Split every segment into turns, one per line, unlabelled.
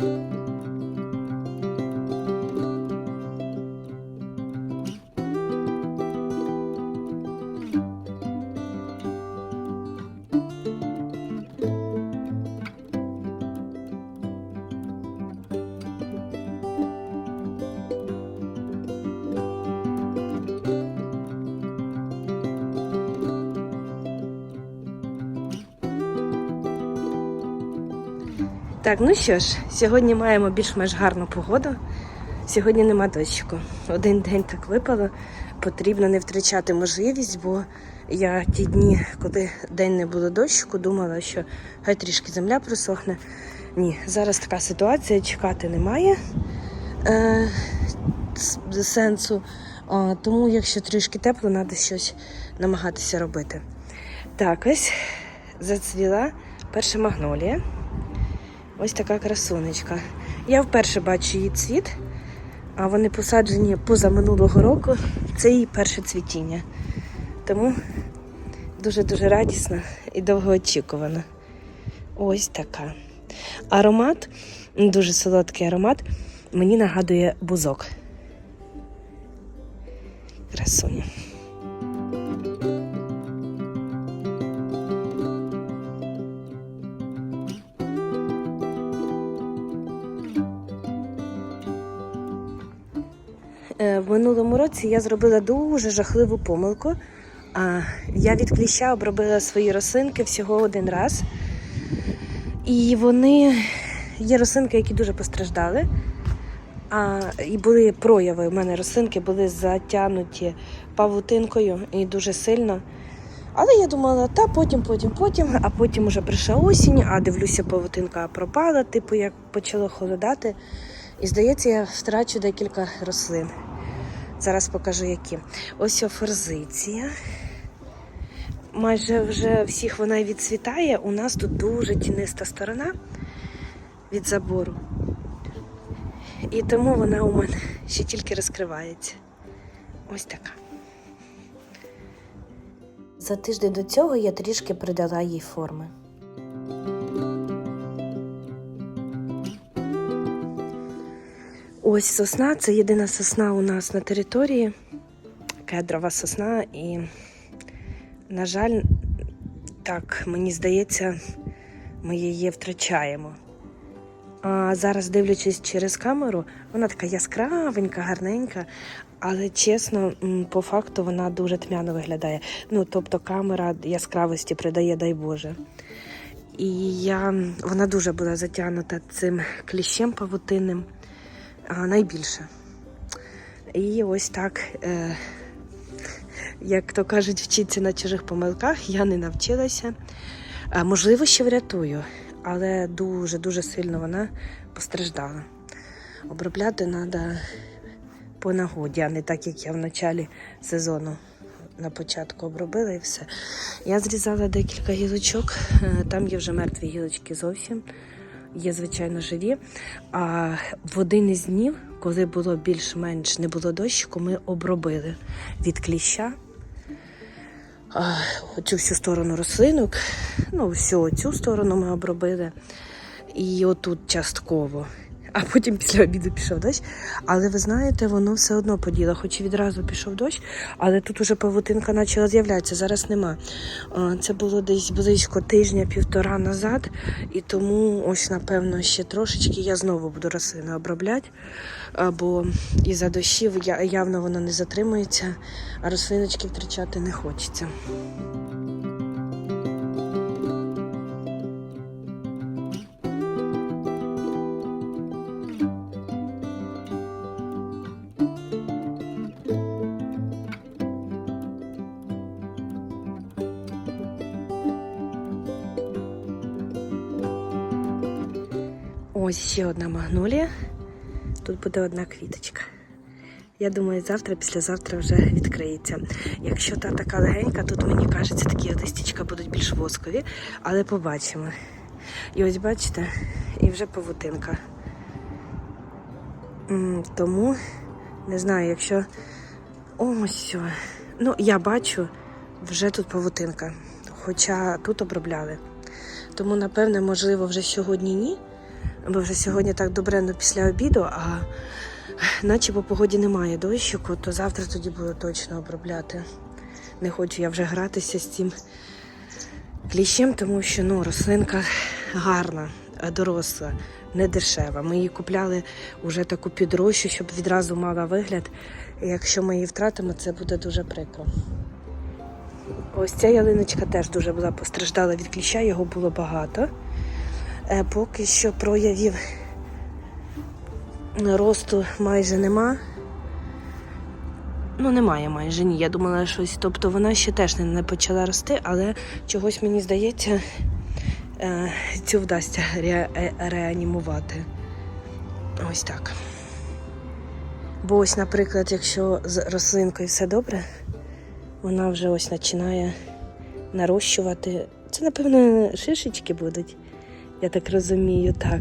Thank you. Так, ну що ж, сьогодні маємо більш-менш гарну погоду. Сьогодні нема дощику. Один день так випало. Потрібно не втрачати можливість, бо я ті дні, коли день не було дощику, думала, що хай трішки земля просохне. Ні, зараз така ситуація, чекати немає е, сенсу. А, тому, якщо трішки тепло, треба щось намагатися робити. Так, ось зацвіла перша магнолія. Ось така красунечка. Я вперше бачу її цвіт, а вони посаджені поза минулого року. Це її перше цвітіння. Тому дуже-дуже радісна і довгоочікувана. Ось така. Аромат, дуже солодкий аромат, мені нагадує бузок. Красуня. В минулому році я зробила дуже жахливу помилку. Я від кліща обробила свої рослинки всього один раз. І вони є рослинки, які дуже постраждали. А, і були прояви. У мене рослинки були затягнуті павутинкою і дуже сильно. Але я думала, та потім, потім, потім, а потім уже прийшла осінь, а дивлюся, павутинка пропала, типу, як почало холодати. І здається, я втрачу декілька рослин. Зараз покажу які. Ось форзиція. Майже вже всіх вона відцвітає. У нас тут дуже тіниста сторона від забору. І тому вона у мене ще тільки розкривається. Ось така. За тиждень до цього я трішки придала їй форми. Ось сосна це єдина сосна у нас на території. Кедрова сосна, і, на жаль, так, мені здається, ми її втрачаємо. А зараз, дивлячись через камеру, вона така яскравенька, гарненька, але чесно, по факту вона дуже тьмяно виглядає. Ну, тобто камера яскравості придає, дай Боже. І я, вона дуже була затягнута цим кліщем павутинним найбільше. І ось так, е, як то кажуть, вчиться на чужих помилках, я не навчилася. А, можливо, ще врятую, але дуже-дуже сильно вона постраждала. Обробляти треба по нагоді, а не так, як я в началі сезону на початку обробила і все. Я зрізала декілька гілочок, е, там є вже мертві гілочки зовсім є, звичайно, живі. А в один із днів, коли було більш-менш не було дощику, ми обробили від кліща а, оцю всю сторону рослинок. Ну, всю цю сторону ми обробили. І отут частково. А потім після обіду пішов дощ. Але ви знаєте, воно все одно поділо. Хоч і відразу пішов дощ, але тут уже павутинка почала з'являтися. Зараз нема. Це було десь близько тижня-півтора назад, і тому ось, напевно, ще трошечки я знову буду рослини обробляти, бо із-за дощів явно воно не затримується, а рослиночки втрачати не хочеться. Ось ще одна магнолія. Тут буде одна квіточка. Я думаю, завтра, післязавтра вже відкриється. Якщо та така легенька, тут мені кажеться, такі листячка будуть більш воскові, але побачимо. І ось бачите, і вже павутинка. Тому не знаю, якщо. Ось. Ну, я бачу, вже тут павутинка. Хоча тут обробляли. Тому, напевне, можливо, вже сьогодні ні. Бо вже сьогодні так добренно після обіду, а наче по погоді немає дощику, то завтра тоді буду точно обробляти. Не хочу я вже гратися з цим кліщем, тому що ну, рослинка гарна, доросла, не дешева. Ми її купляли вже таку підрощу, щоб відразу мала вигляд. І якщо ми її втратимо, це буде дуже прикро. Ось ця ялиночка теж дуже була постраждала від кліща, його було багато. Е, Поки що проявів росту майже нема. Ну, немає майже ні. Я думала щось. Тобто вона ще теж не, почала рости, але чогось мені здається, е, цю вдасться ре, е, реанімувати. Ось так. Бо ось, наприклад, якщо з рослинкою все добре, вона вже ось починає нарощувати. Це, напевно, шишечки будуть, я так розумію, так.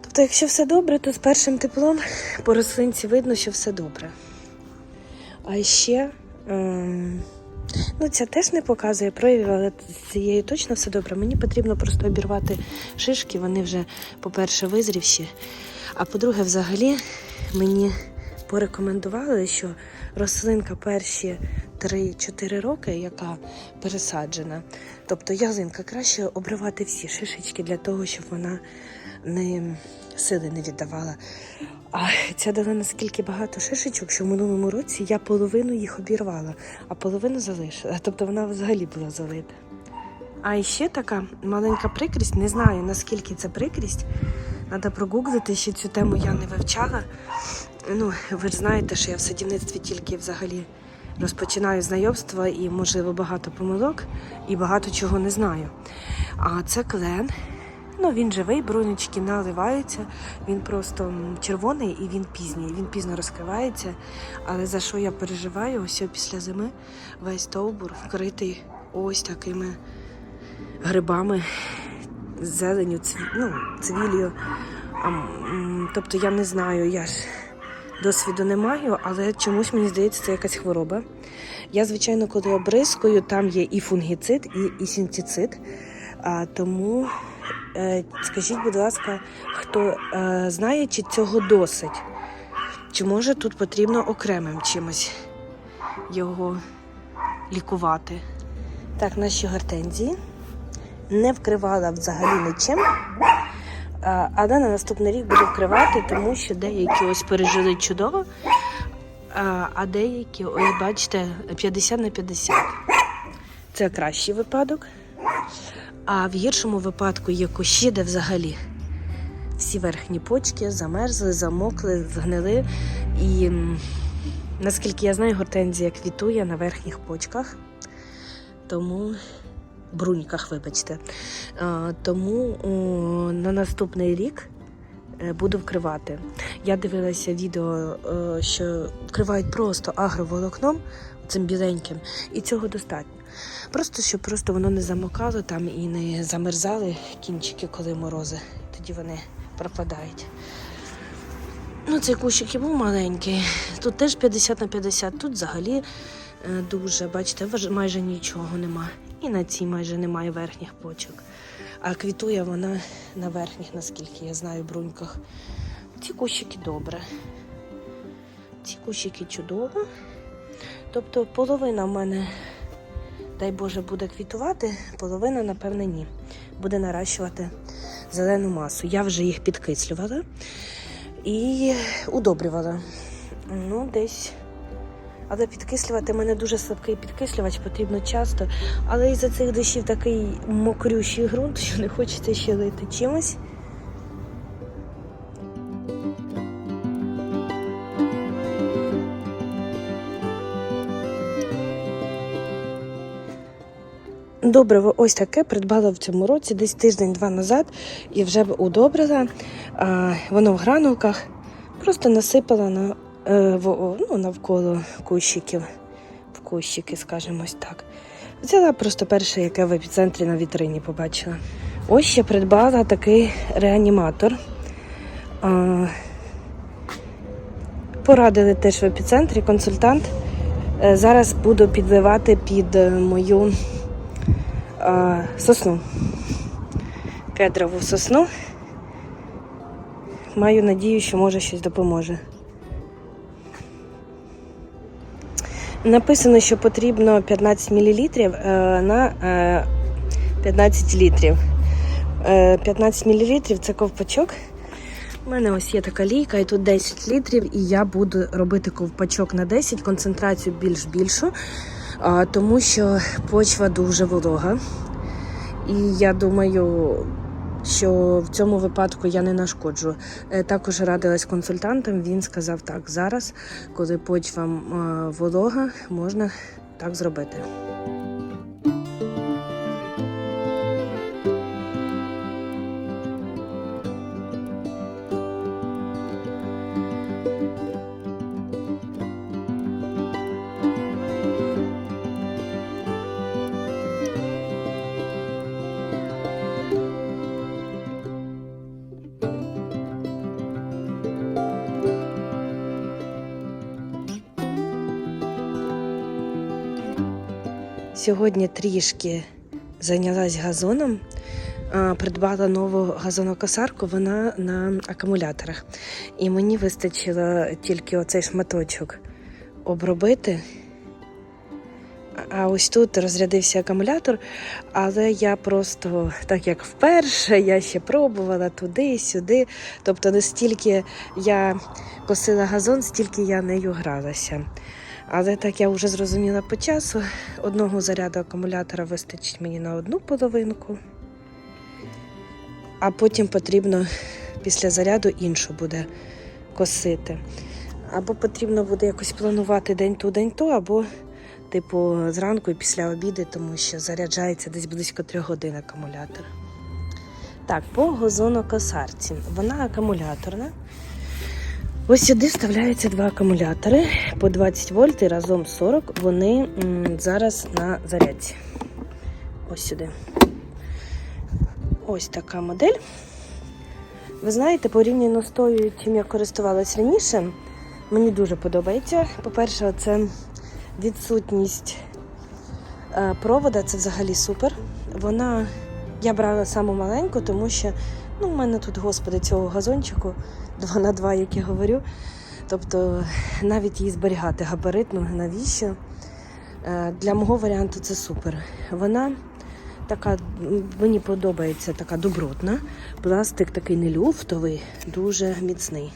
Тобто, якщо все добре, то з першим теплом по рослинці видно, що все добре. А ще, ем, ну, ця теж не показує проявів, але з цією точно все добре. Мені потрібно просто обірвати шишки, вони вже, по-перше, визрівші. А по-друге, взагалі, мені порекомендували, що рослинка перші 3-4 роки, яка пересаджена, тобто ялинка краще обривати всі шишечки для того, щоб вона не сили не віддавала. А ця дала наскільки багато шишечок, що в минулому році я половину їх обірвала, а половину залишила. Тобто вона взагалі була залита. А ще така маленька прикрість, не знаю наскільки це прикрість. Треба прогуглити, ще цю тему я не вивчала. Ну, ви ж знаєте, що я в садівництві тільки взагалі розпочинаю знайомство і, можливо, багато помилок і багато чого не знаю. А це клен. Ну, він живий, брунечки наливаються, він просто червоний і він пізній. Він пізно розкривається. Але за що я переживаю, ось після зими весь стовбур вкритий ось такими грибами, зеленю, ну. А, тобто я не знаю, я ж досвіду не маю, але чомусь мені здається, це якась хвороба. Я, звичайно, коли обрискую, там є і фунгіцид, і, і синтицид. А, тому е, скажіть, будь ласка, хто е, знає, чи цього досить? Чи може тут потрібно окремим чимось його лікувати? Так, наші гортензії не вкривала взагалі нічим. А, Але на наступний рік буду вкривати, тому що деякі ось пережили чудово, а, деякі, ось бачите, 50 на 50. Це кращий випадок. А в гіршому випадку є кущі, де взагалі всі верхні почки замерзли, замокли, згнили. І наскільки я знаю, гортензія квітує на верхніх почках. Тому бруньках, вибачте. Тому на наступний рік е, буду вкривати. Я дивилася відео, е, що вкривають просто агроволокном, цим біленьким, і цього достатньо. Просто щоб просто воно не замокало там і не замерзали кінчики, коли морози. Тоді вони пропадають. Ну, цей кущик і був маленький. Тут теж 50 на 50, тут взагалі е, дуже, бачите, майже нічого нема. І на цій майже немає верхніх почок. А квітує вона на верхніх, наскільки я знаю, бруньках. Ці кущики добре. Ці кущики чудово. Тобто половина в мене, дай Боже, буде квітувати, половина, напевне, ні. Буде наращувати зелену масу. Я вже їх підкислювала і удобрювала. Ну, десь. Але підкислювати мене дуже слабкий підкислювач, потрібно часто. Але із-за цих дощів такий мокрющий ґрунт, що не хочеться ще лити чимось. Добриво ось таке придбала в цьому році, десь тиждень-два назад, і вже б удобрила. Воно в гранулках, просто насипала на, ну, навколо кущиків, в кущики, скажімо так. Взяла просто перше, яке в епіцентрі на вітрині побачила. Ось ще придбала такий реаніматор. Порадили теж в епіцентрі консультант. Е, Зараз буду підливати під е, мою е, сосну. кедрову сосну. Маю надію, що може щось допоможе. Написано, що потрібно 15 мл на е, 15 літрів. Е, 15 мл це ковпачок. У мене ось є така лійка, і тут 10 літрів, і я буду робити ковпачок на 10, концентрацію більш більшу, тому що почва дуже волога. І я думаю, що в цьому випадку я не нашкоджу. Е, Також радилась консультантом. Він сказав так: зараз, коли почва е, волога, можна так зробити. Сьогодні трішки зайнялась газоном. Придбала нову газонокосарку, вона на акумуляторах. І мені вистачило тільки оцей шматочок обробити. А ось тут розрядився акумулятор, але я просто, так як вперше, я ще пробувала туди, сюди. Тобто не стільки я косила газон, стільки я нею гралася. Але так я вже зрозуміла по часу, одного заряду акумулятора вистачить мені на одну половинку, а потім потрібно після заряду іншу буде косити. Або потрібно буде якось планувати день ту, день то, або типу зранку і після обіду, тому що заряджається десь близько 3 годин акумулятор. Так, по газонокосарці. Вона акумуляторна. Ось сюди вставляються два акумулятори по 20 вольт і разом 40. Вони зараз на зарядці. Ось сюди. Ось така модель. Ви знаєте, порівняно з тою, чим я користувалась раніше, мені дуже подобається. По-перше, це відсутність е, провода, це взагалі супер. Вона, я брала саму маленьку, тому що ну, в мене тут, господи, цього газончику 2 на 2, як я говорю. Тобто навіть її зберігати габаритно, навіщо? Е, Для мого варіанту це супер. Вона така, мені подобається, така добротна. Пластик такий не люфтовий, дуже міцний.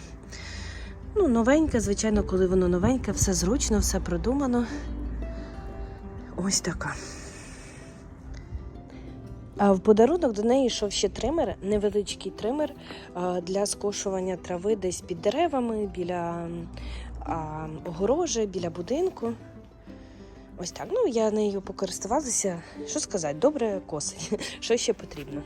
Ну, новеньке, звичайно, коли воно новеньке, все зручно, все продумано. Ось така. В подарунок до неї йшов ще тример, невеличкий тример для скошування трави десь під деревами, біля огорожі, біля будинку. Ось так. Ну, я нею покористувалася. Що сказати, добре косить. Що ще потрібно?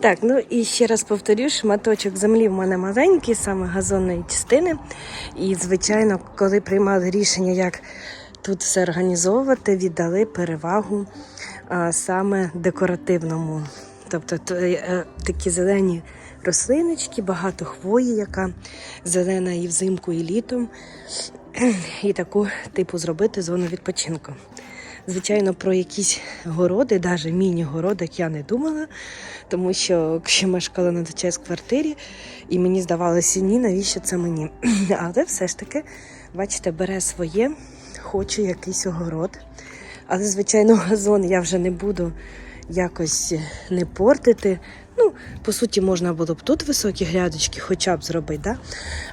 Так, ну і ще раз повторю, шматочок землі в мене маленький, саме газонної частини. І, звичайно, коли приймали рішення, як тут все організовувати, віддали перевагу а, саме декоративному. Тобто то, е, такі зелені рослиночки, багато хвої, яка зелена і взимку, і літом. І таку типу зробити зону відпочинку. Звичайно, про якісь городи, навіть міні-городик я не думала, тому що ще мешкала на той час квартирі, і мені здавалося, ні, навіщо це мені. Але все ж таки, бачите, бере своє, хочу якийсь огород. Але, звичайно, газон я вже не буду якось не портити. Ну, по суті, можна було б тут високі грядочки хоча б зробити, да?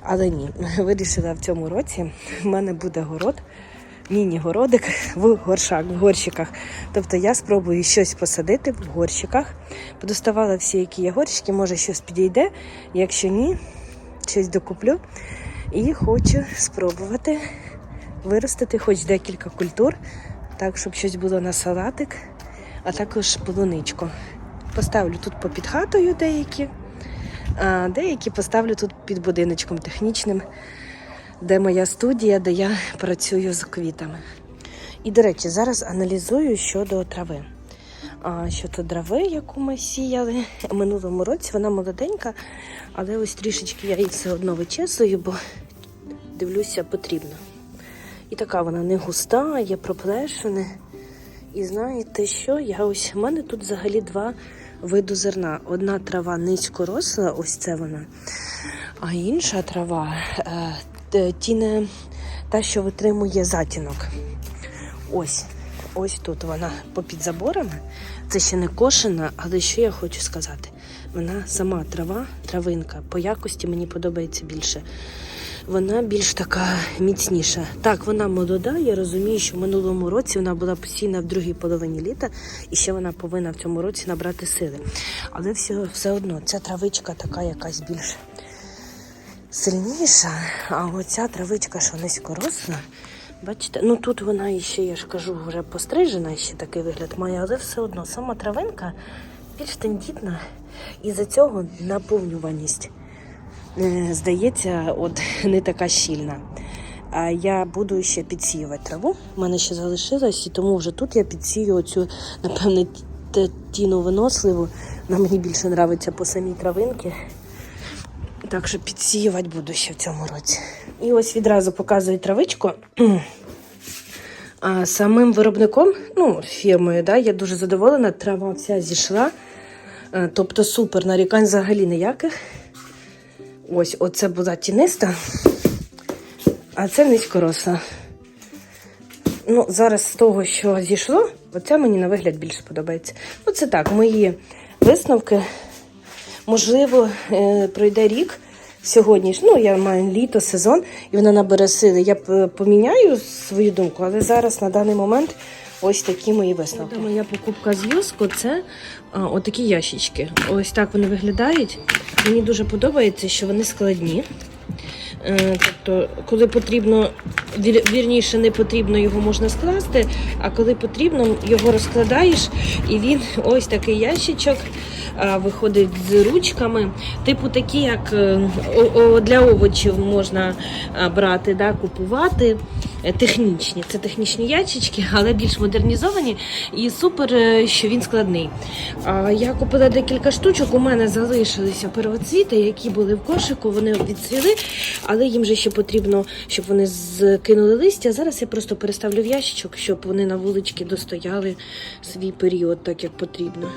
але ні. Вирішила в цьому році, в мене буде город міні-городик в горшах, в горщиках. Тобто я спробую щось посадити в горщиках. Подоставала всі, які є горщики, може щось підійде. Якщо ні, щось докуплю. І хочу спробувати виростити хоч декілька культур, так, щоб щось було на салатик, а також полуничку. Поставлю тут попід хатою деякі, а деякі поставлю тут під будиночком технічним, де моя студія, де я працюю з квітами. І, до речі, зараз аналізую щодо трави. А, щодо трави, яку ми сіяли минулому році, вона молоденька, але ось трішечки я її все одно вичесую, бо дивлюся, потрібно. І така вона не густа, є проплешини. І знаєте що? Я ось у мене тут взагалі два виду зерна. Одна трава низькоросла, ось це вона. А інша трава е, ті не та, що витримує затінок. Ось. Ось тут вона попід заборами. Це ще не кошена, але що я хочу сказати? Вона сама трава, травинка, по якості мені подобається більше. Вона більш така міцніша. Так, вона молода. Я розумію, що в минулому році вона була постійна в другій половині літа, і ще вона повинна в цьому році набрати сили. Але все, все одно ця травичка така якась більш сильніша. А оця травичка, що низькоросла, бачите, ну тут вона ще, я ж кажу, вже пострижена, ще такий вигляд має, але все одно сама травинка більш тендітна. І за цього наповнюваність е, здається, от не така щільна. А я буду ще підсіювати траву. У мене ще залишилось, і тому вже тут я підсію оцю, напевне, тіну виносливу. Вона мені більше подобається по самій травинці. Так що підсіювати буду ще в цьому році. І ось відразу показую травичку. А самим виробником, ну, фірмою, да, я дуже задоволена, трава вся зійшла. Е, Тобто супер, нарікань взагалі ніяких. Ось, оце була тіниста, а це низькоросла. Ну, зараз з того, що зійшло, оце мені на вигляд більше подобається. Ну, це так, мої висновки. Можливо, е, пройде рік сьогодні. Ну, я маю літо, сезон, і вона набере сили. Я поміняю свою думку, але зараз на даний момент ось такі мої висновки. Моя покупка з Юско це а, отакі ящички. Ось так вони виглядають. Мені дуже подобається, що вони складні. Е, Тобто, коли потрібно, вірніше, не потрібно його можна скласти, а коли потрібно, його розкладаєш, і він ось такий ящичок виходить з ручками. Типу такі, як е, для овочів можна брати, да, купувати. Е, Технічні. Це технічні ящички, але більш модернізовані. І супер, е, що він складний. Я купила декілька штучок. У мене залишилися первоцвіти, які були в кошику, вони відцвіли, але їм же ще потрібно, щоб вони скинули листя. Зараз я просто переставлю в ящичок, щоб вони на вулички достояли свій період, так як потрібно.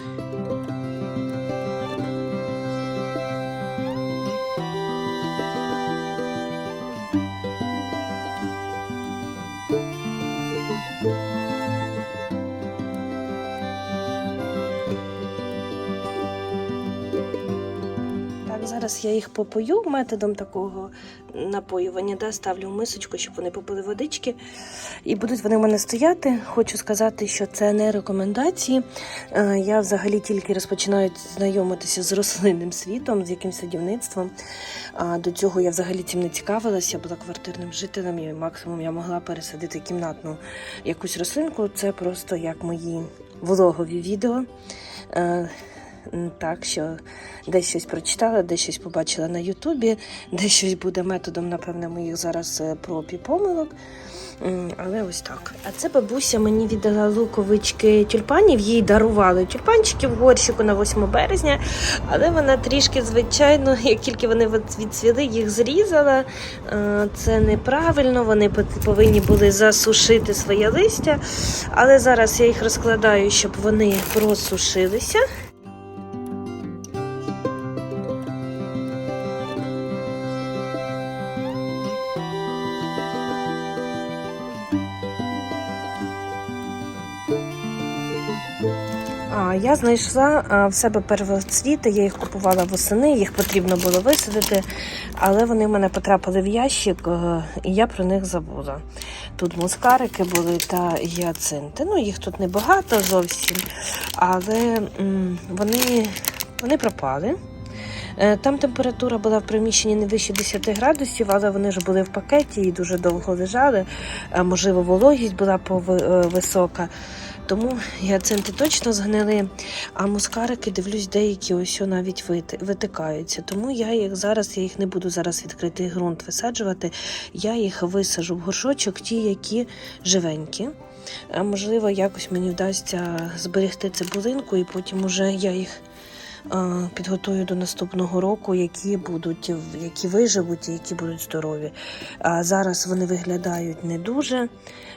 Зараз я їх попою методом такого напоювання, да, ставлю в мисочку, щоб вони попили водички. І будуть вони в мене стояти. Хочу сказати, що це не рекомендації. Е, Я взагалі тільки розпочинаю знайомитися з рослинним світом, з якимсь садівництвом. До цього я взагалі цим не цікавилася, я була квартирним жителем, і максимум я могла пересадити кімнатну якусь рослинку. Це просто як мої влогові відео. Так, що десь щось прочитала, десь щось побачила на Ютубі, десь щось буде методом, напевне, моїх зараз е, проб і помилок. Але ось так. А це бабуся мені віддала луковички тюльпанів, їй дарували тюльпанчики в горщику на 8 березня, але вона трішки, звичайно, як тільки вони відцвіли, їх зрізала. Е, Це неправильно, вони повинні були засушити своє листя. Але зараз я їх розкладаю, щоб вони просушилися. Я знайшла в себе первоцвіти, я їх купувала восени, їх потрібно було висадити, але вони в мене потрапили в ящик, е, і я про них забула. Тут мускарики були та гіацинти. Ну, їх тут небагато зовсім, але вони, вони пропали. Е, Там температура була в приміщенні не вище 10 градусів, але вони ж були в пакеті і дуже довго лежали. Е, Можливо, вологість була е, висока. Тому гіацинти точно згнили, а мускарики, дивлюсь, деякі ось навіть витикаються. Тому я їх зараз, я їх не буду зараз відкритий ґрунт висаджувати. Я їх висажу в горшочок, ті, які живенькі. Можливо, якось мені вдасться зберегти цибулинку, і потім уже я їх підготую до наступного року, які будуть, які виживуть і які будуть здорові. А зараз вони виглядають не дуже,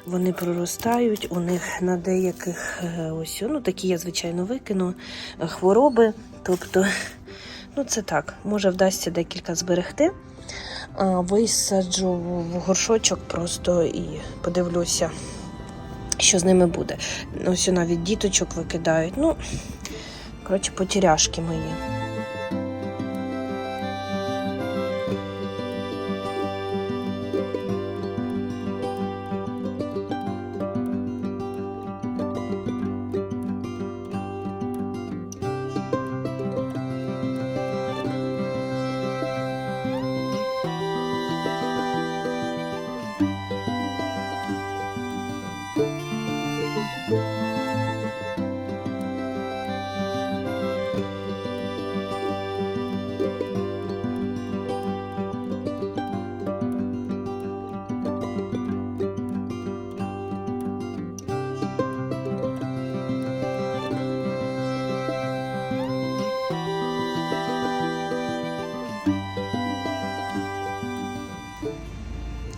вони проростають. У них на деяких е, ось ну такі я звичайно викину е, хвороби. Тобто, ну це так, може вдасться декілька зберегти. Висаджу в горшочок просто і подивлюся, що з ними буде. Ось навіть діточок викидають. Ну, коротше, потеряшки мої.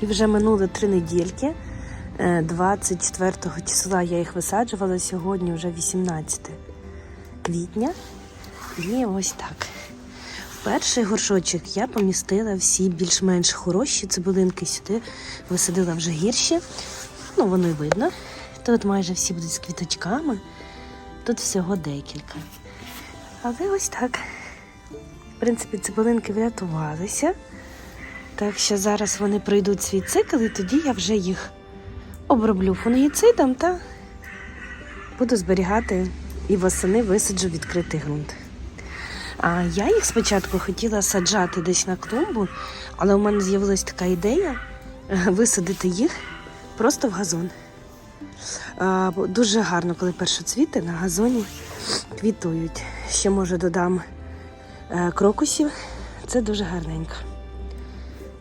І вже минули три недільки. Е, 24 числа я їх висаджувала, сьогодні вже 18 квітня. І ось так. Перший горшочок я помістила всі більш-менш хороші цибулинки сюди, висадила вже гірші. Ну, воно й видно. Тут майже всі будуть з квіточками. Тут всього декілька. Але ось так. В принципі, цибулинки врятувалися. Так що зараз вони пройдуть свій цикл, і тоді я вже їх оброблю фунгіцидом та буду зберігати і восени висаджу відкритий ґрунт. А я їх спочатку хотіла саджати десь на клумбу, але у мене з'явилась така ідея е, висадити їх просто в газон. А, Дуже гарно, коли першоцвіти на газоні квітують. Ще може додам е, крокусів. Це дуже гарненько.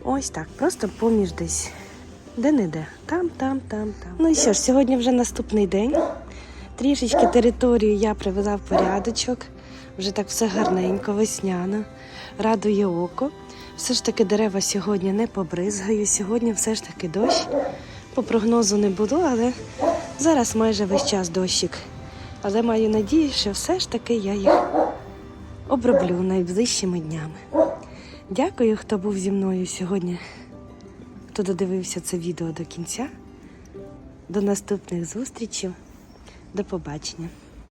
Ось так, просто поміж десь. Де-не-де. Там, там, там, там. Ну і що ж, сьогодні вже наступний день. Трішечки територію я привела в порядочок. Вже так все гарненько, весняно, радує око. Все ж таки дерева сьогодні не побризгаю. Сьогодні все ж таки дощ. По прогнозу не було, але зараз майже весь час дощик. Але маю надію, що все ж таки я їх оброблю найближчими днями. Дякую, хто був зі мною сьогодні, хто додивився це відео до кінця. До наступних зустрічей. До побачення.